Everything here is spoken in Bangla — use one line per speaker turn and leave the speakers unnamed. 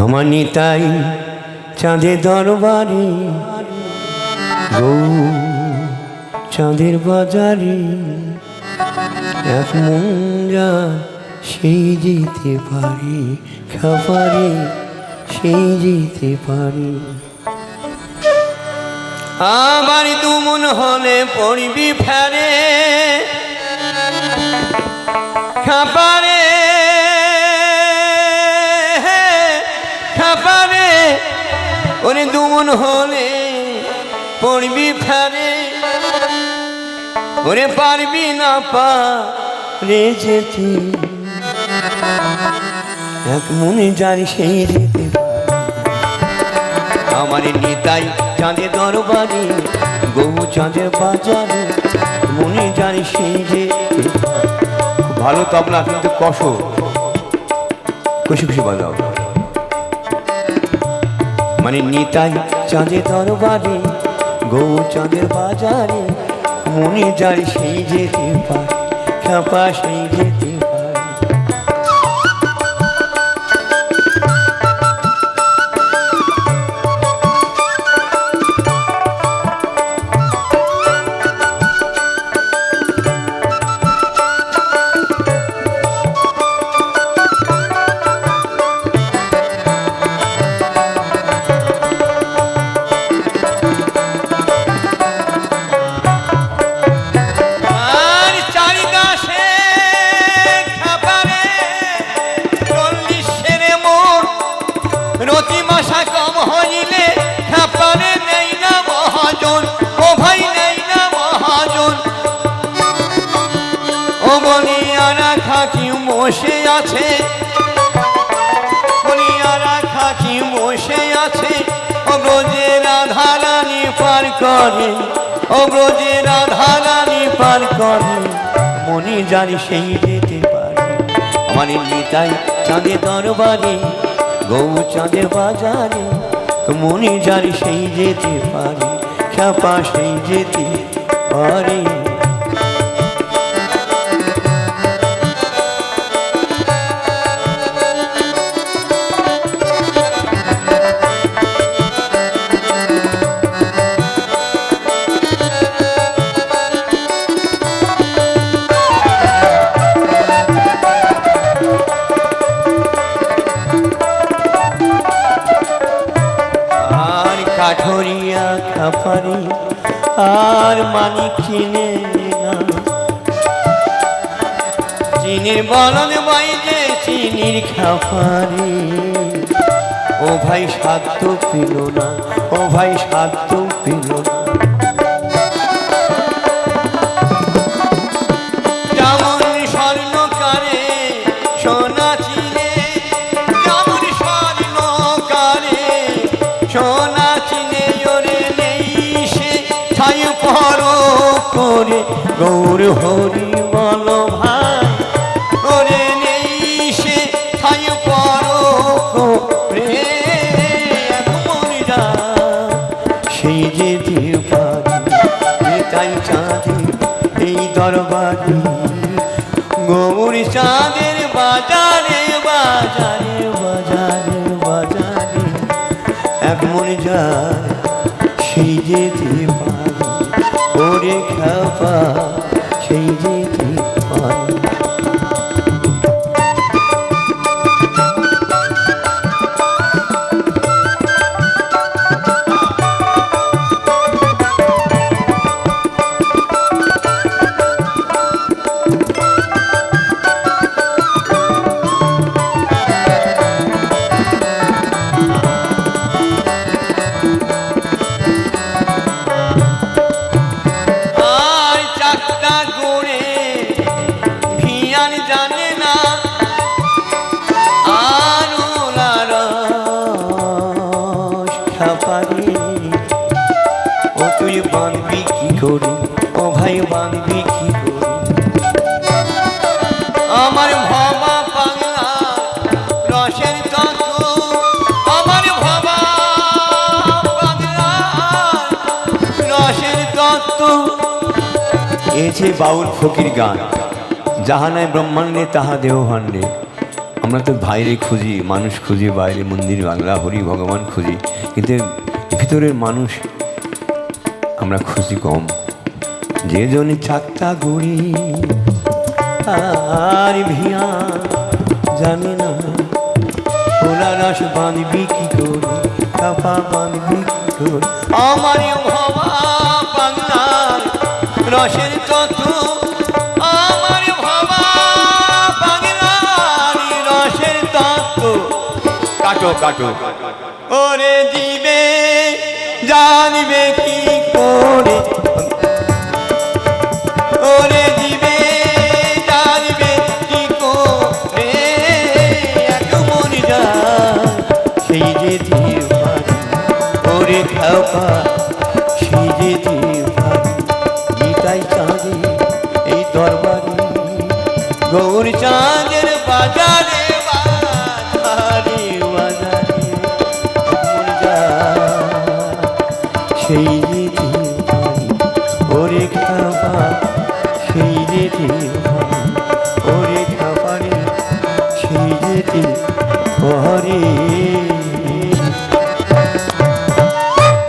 আমার তাই চাঁদের দরবারে গৌ চাঁদের বাজারে, এক মঞ্জা সেই যেতে পারে, খাবারে সেই যেতে পারে। আবার দুমন হলে পড়বি ফেরে, খাবারে ওরে দুমন হলে পড়বি ফেরে। ওরে পারবি না পা রে যেতে। এক মনে জানি সেই যেতে আমার নিতাই চাঁদের দরবারে গৌ চাঁদের বাজারে, মনে জানি সেই যে ভালো তবলা কিন্তু কষ খুশি খুশি বাজাও। মানে নিতাই চাঁদে দরবারে গৌ চাঁদের বাজারে, মনে যায় সেই যেতে পারে খাপা সেই যেতে আছে? বলিয়ারা খাকি বসে আছে? পার করে পার করে, মনে জানি সেই যেতে পারে। আমার নিতাই চাঁদে দরবারে গৌ চাঁদের বাজারে, মনে জানি সেই যেতে পারে, খ্যাপা সেই যেতে পারে। কাঠরিয়া খাপারি আর মানি কিনে না। চিনির বাই যে চিনির খাপারি। ও ভাই সাধ্য পিল না, ও ভাই সাধ্য পিল না। গৌর হরি বল ভাই। ওরে নেই সে ছাই পর করে সেই যে পারি তাই চাঁদে, এই দরবারে গৌর চাঁদের বাজারে বাজারে বাজারে বাজারে এক মনে যায় সেই যেতে পারি ওরে খাপা খাপারে ও তুই বাঁধবি কি করে? ও ভাই বাঁধবি কি করে? আমার ভাবা এ যে বাউল ফকির গান। যাহা নাই ব্রহ্মাণ্ডে, তাহা দেহ ভাণ্ডে। আমরা তো বাইরে খুঁজি, মানুষ খুঁজি, বাইরে মন্দির, বাংলা, হরি ভগবান খুঁজি, কিন্তু ভিতরের মানুষ আমরা খুঁজি কম। যে জনে চাকটা গুড়ি আর ভিয়া জানে না। ওলা রস বাঁধবি কি করে, কাপা বাঁধবি কি করে। আমার ভাবা বাংলার রসের তত কাটো কাটো। ওরে কি করে? ওরে কি করে? মন সেই যে ওরে সেই যে নিতাই চাঁদে এই দরবারে। গৌর চাঁদের বাজারে খাপা সেই যে দিয়ে পারি ওরে খাপারে সেই যে দিয়ে পারি